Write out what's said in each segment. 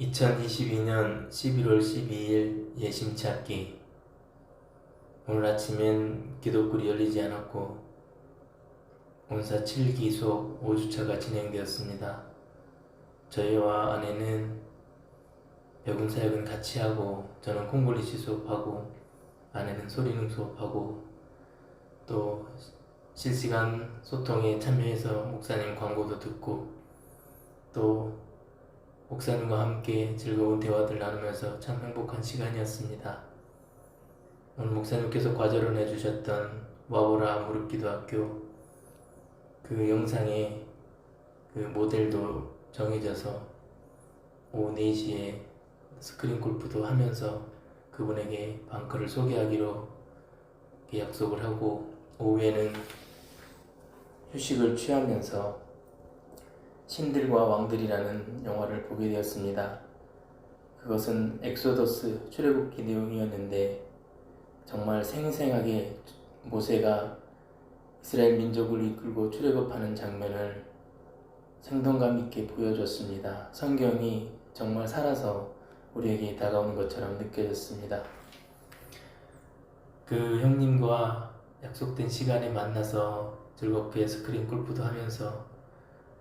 2022년 11월 12일 예심 찾기 오늘 아침엔 기도굴이 열리지 않았고 온사 7기 수업 5주차가 진행되었습니다. 저희와 아내는 배군 사역은 같이 하고 저는 콩글리시 수업하고 아내는 소리능 수업하고 또 실시간 소통에 참여해서 목사님 광고도 듣고 또 목사님과 함께 즐거운 대화들 나누면서 참 행복한 시간이었습니다. 오늘 목사님께서 과제로 내주셨던 와보라 무릎기도 학교 그 영상에 그 모델도 정해져서 오후 4시에 스크린 골프도 하면서 그분에게 방크를 소개하기로 약속을 하고 오후에는 휴식을 취하면서 신들과 왕들이라는 영화를 보게 되었습니다. 그것은 엑소더스 출애굽기 내용이었는데 정말 생생하게 모세가 이스라엘 민족을 이끌고 출애굽하는 장면을 생동감 있게 보여줬습니다. 성경이 정말 살아서 우리에게 다가오는 것처럼 느껴졌습니다. 그 형님과 약속된 시간에 만나서 즐겁게 스크린 골프도 하면서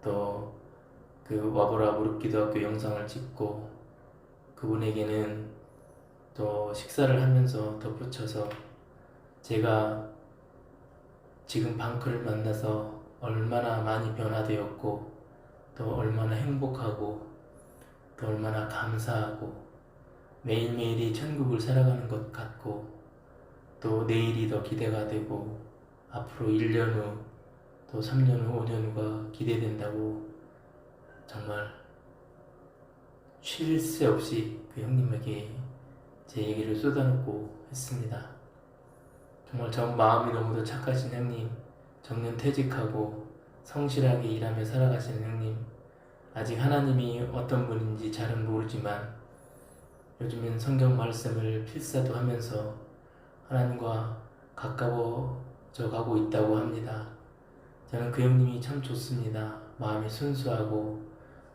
또 그 와보라 무릎기도학교 영상을 찍고 그분에게는 또 식사를 하면서 덧붙여서 제가 지금 방크를 만나서 얼마나 많이 변화되었고 또 얼마나 행복하고 또 얼마나 감사하고 매일매일이 천국을 살아가는 것 같고 또 내일이 더 기대가 되고 앞으로 1년 후 또 3년 후, 5년 후가 기대된다고 정말 쉴 새 없이 그 형님에게 제 얘기를 쏟아놓고 했습니다. 정말 전 마음이 너무도 착하신 형님, 정년 퇴직하고 성실하게 일하며 살아가시는 형님, 아직 하나님이 어떤 분인지 잘은 모르지만 요즘엔 성경 말씀을 필사도 하면서 하나님과 가까워져 가고 있다고 합니다. 저는 그 형님이 참 좋습니다. 마음이 순수하고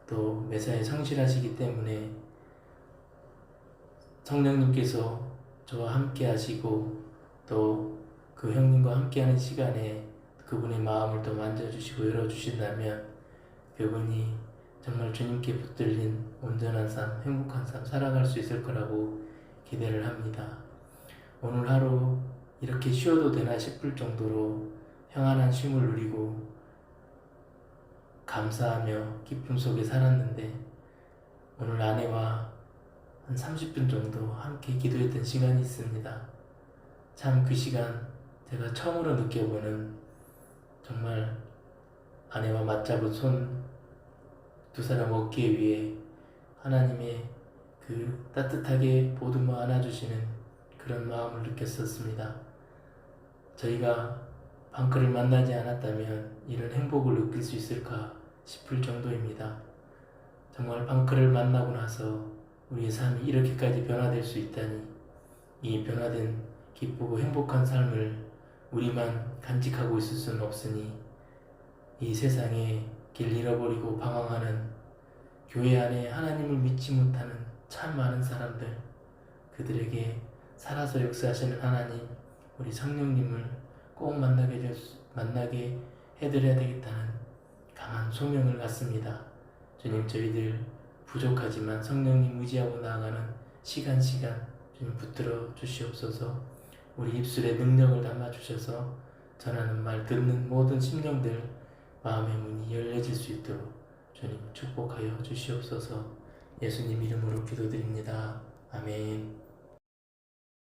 또 매사에 성실하시기 때문에 성령님께서 저와 함께 하시고 또 그 형님과 함께하는 시간에 그분의 마음을 더 만져주시고 열어주신다면 그분이 정말 주님께 붙들린 온전한 삶, 행복한 삶 살아갈 수 있을 거라고 기대를 합니다. 오늘 하루 이렇게 쉬어도 되나 싶을 정도로 평안한 쉼을 누리고 감사하며 기쁨 속에 살았는데 오늘 아내와 한 30분 정도 함께 기도했던 시간이 있습니다. 참 그 시간 제가 처음으로 느껴보는 정말 아내와 맞잡은 손 두 사람 어깨 위에 하나님의 그 따뜻하게 보듬어 안아주시는 그런 마음을 느꼈었습니다. 저희가 방크를 만나지 않았다면 이런 행복을 느낄 수 있을까 싶을 정도입니다. 정말 방크를 만나고 나서 우리의 삶이 이렇게까지 변화될 수 있다니 이 변화된 기쁘고 행복한 삶을 우리만 간직하고 있을 수는 없으니 이 세상에 길 잃어버리고 방황하는 교회 안에 하나님을 믿지 못하는 참 많은 사람들 그들에게 살아서 역사하시는 하나님 우리 성령님을 꼭 만나게, 만나게 해드려야 되겠다는 강한 소명을 갖습니다. 주님 저희들 부족하지만 성령님 의지하고 나아가는 시간 시간 주님 붙들어 주시옵소서 우리 입술에 능력을 담아 주셔서 전하는 말 듣는 모든 심령들 마음의 문이 열려질 수 있도록 주님 축복하여 주시옵소서 예수님 이름으로 기도드립니다. 아멘